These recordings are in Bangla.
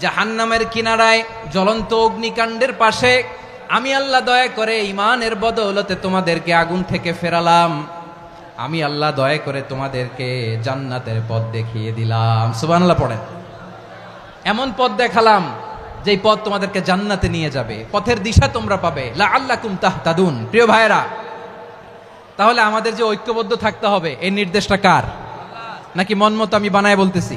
জাহান্নামের কিনারায় জ্বলন্ত অগ্নিকাণ্ডের পাশে আমি আল্লাহ দয়া করে ইমানের বদৌলতে তোমাদেরকে আগুন থেকে ফেরালাম। আমি আল্লাহ দয়া করে তোমাদেরকে জান্নাতের পথ দেখিয়ে দিলাম। সুবহানাল্লাহ পড়েন। এমন পথ দেখালাম, যেই পথ তোমাদেরকে জান্নাতে নিয়ে যাবে। পথের দিশা তোমরা পাবে। লা আল্লাহ কুম তাহতাদুন। প্রিয় ভাইরা তাহলে আমাদের যে ঐক্যবদ্ধ থাকতে হবে এই নির্দেশটা কার? নাকি মন মতো আমি বানায় বলতেছি?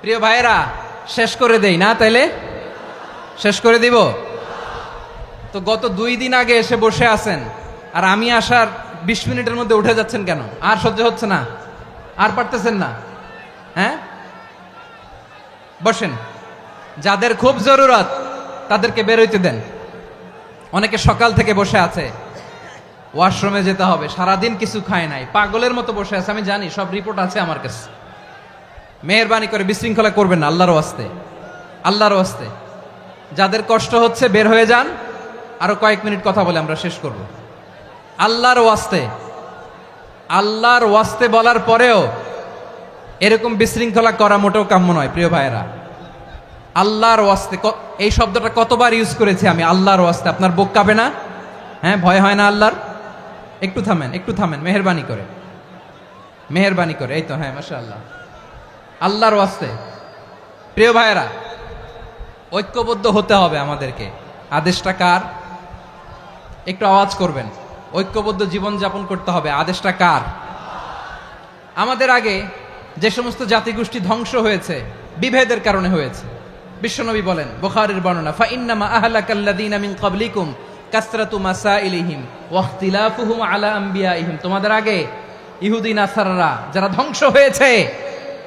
প্রিয় ভাইয়েরা, শেষ করে দেই, না তাইলে? শেষ করে দিব? তো গত দুই দিন আগে এসে বসে আছেন, আর আমি আসার বিশ মিনিটের মধ্যে উঠে যাচ্ছেন কেন? আর সহ্য হচ্ছে না। আর পারতেছেন না। হ্যাঁ? বসেন। যাদের খুব জরুরত, তাদেরকে বেরোইতে দেন। অনেকে সকাল থেকে বসে আছে। ওয়াশরুমে যেতে হবে। সারাদিন কিছু খায় নাই। পাগলের মতো বসে আছে, আমি জানি, সব রিপোর্ট আছে আমার কাছে। মেহরবানি করে বিশৃঙ্খলা করবেন না, আল্লাহর ওয়াস্তে। আল্লাহর ওয়াস্তে। যাদের কষ্ট হচ্ছে, বের হয়ে যান। আরও কয়েক মিনিট কথা বলে আমরা শেষ করব। আল্লাহর ওয়াস্তে। আল্লাহর ওয়াস্তে বলার পরেও এরকম বিশৃঙ্খলা করা মোটেও কাম্য নয়, প্রিয় ভাইয়েরা। আল্লাহর ওয়াস্তে এই শব্দটা কতবার ইউজ করেছি আমি, আল্লাহর ওয়াস্তে। আপনার বুক কাঁপে না? হ্যাঁ ভয় হয় না আল্লাহর? একটু থামেন একটু থামেন, মেহরবানি করে। মেহরবানি করে, এই তো হ্যাঁ মাসা আল্লাহ আল্লাহর ওয়াস্তে। প্রিয় ভাইয়েরা, ঐক্যবদ্ধ হতে হবে আমাদেরকে। আদেশটা কার? একটু আওয়াজ করবেন। ঐক্যবদ্ধ জীবন যাপন করতে হবে। আদেশটা কার? আমাদের আগে যে সমস্ত জাতিগোষ্ঠী ধ্বংস হয়েছে, বিভেদের কারণে হয়েছে, বিশ্বনবী বলেন, বুখারীর বর্ণনা ফা ইন্নামা আহলাকাল্লাযীনা মিন ক্বাবলিকুম কাসরাতু ওয়া ইখতিলাফুহুম আলা আম্বিয়াইহিম। তোমাদের আগে ইহুদি, নাসারারা যারা ধ্বংস হয়েছে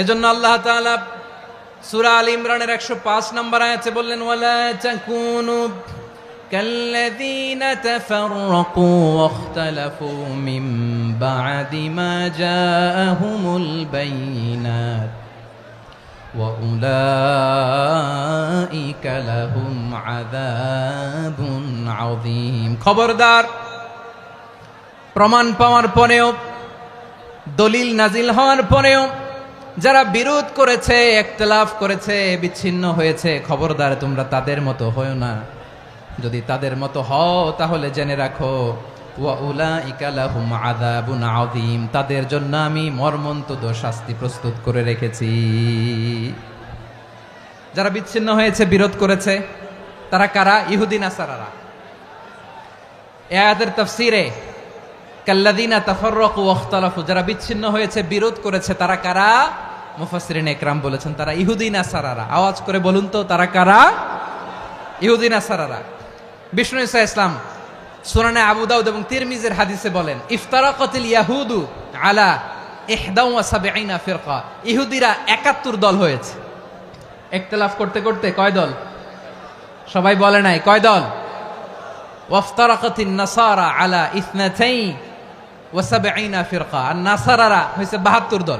এজন্য আল্লাহ তাআলা সূরা আল ইমরানের 105 নম্বর আয়াতে বললেন ওয়ালা তাকুনু كالذين تفرقوا واختلفوا من بعد ما جاءهم البينات وأولئك لهم عذاب عظيم খবরদার প্রমাণ পাওয়ার পরেও দলিল নাজিল হওয়ার পরেও যারা বিরোধ করেছে, একতলাফ করেছে, বিচ্ছিন্ন হয়েছে, খবরদার তোমরা তাদের মতো হও না। যদি তাদের মতো হও, তাহলে জেনে রাখো তাদের জন্য আমি মর্মন্তুদ শাস্তি প্রস্তুত করে রেখেছি। যারা বিচ্ছিন্ন হয়েছে, বিরোধ করেছে, তারা কারা? ইহুদিন আসারারা। এ আয়াতের তাফসীরে কাল্লাদিনা তাফাররাকু ওয়াখতালাফু, যারা বিচ্ছিন্ন হয়েছে, বিরোধ করেছে, তারা কারা? মুফাসসিরিন একরাম বলেছেন, তারা ইহুদিন আসারারা আওয়াজ করে বলুন তো, তারা কারা? ইহুদিন আসারারা বিষ্ণু ইসা ইসলাম সুনানে আবু দাউদ এবং তিরমিজের হাদিসে বলেন, ইফতারাকাতিল ইয়াহুদু আলা ইহদাউ ওয়া সাবঈনা ফিরকা। ইহুদিরা 71 দল হয়েছে। ইখতিলাফ করতে করতে কয় দল? সবাই বলে নাই, কয় দল? ওয়াফতারাকাতিন নাসারা আলা ইসনাতাই ওয়া সাবঈনা ফিরকা। আর নাসারারা হইছে 72 দল।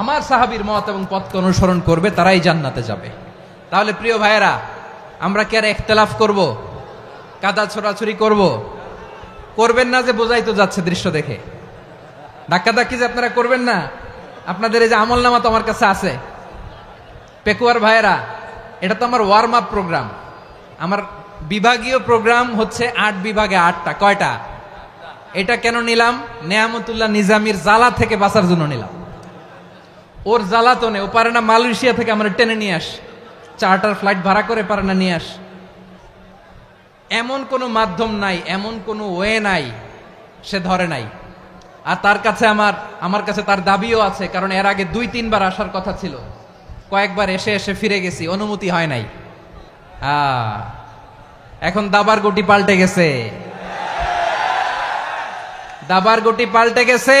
আমার সাহাবীর মত এবং পথকে অনুসরণ করবে, তারাই জান্নাতে যাবে। তাহলে প্রিয় ভাইয়েরা, আমরা কি আর একতলাফ করব? কাদা ছোড়াছুরি করব? করবেন না যে বোঝাই তো যাচ্ছে দৃশ্য দেখে। ধাক্কা ধাক্কি যে আপনারা করবেন না, আপনাদের এই যে আমল নামা তো আমার কাছে আছে। পেকুয়ার ভাইয়েরা, এটা তো আমার ওয়ার্ম আপ প্রোগ্রাম আমার বিভাগীয় প্রোগ্রাম হচ্ছে আট বিভাগে আটটা, কয়টা? এটা কেন নিলাম? নেয়ামতুল্লাহ নিজামির জ্বালা থেকে বাঁচার জন্য নিলাম। ওর জ্বালাতনে, ও পারে না মালয়েশিয়া থেকে আমরা টেনে নিয়ে আস। চার্টার ফ্লাইট ভাড়া করে পারে না নিয়ে আস। এমন কোনো মাধ্যম নাই, এমন কোনো ওয়ে নাই, সে ধরে নাই। আর তার কাছে আমার আমার কাছে তার দাবিও আছে, কারণ এর আগে দুই, তিনবার আসার কথা ছিল। কয়েকবার এসে এসে ফিরে গেছি, অনুমতি হয় নাই। এখন দাবার গুটি পাল্টে গেছে। দাবার গুটি পাল্টে গেছে।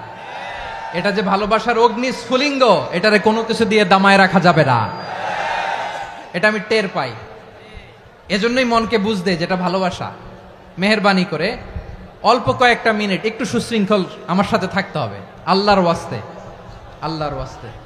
এটা যে ভালোবাসার অগ্নি স্ফুলিঙ্গ, এটারে কোনো কিছু দিয়ে দামায় রাখা যাবে না। এটা আমি টের পাই। এজন্যই মনকে বুঝতে যেটা ভালোবাসা। মেহরবানি করে অল্প কয়েকটা মিনিট একটু সুশৃঙ্খল আমার সাথে থাকতে হবে। আল্লাহর ওয়াস্তে আল্লাহর ওয়াস্তে।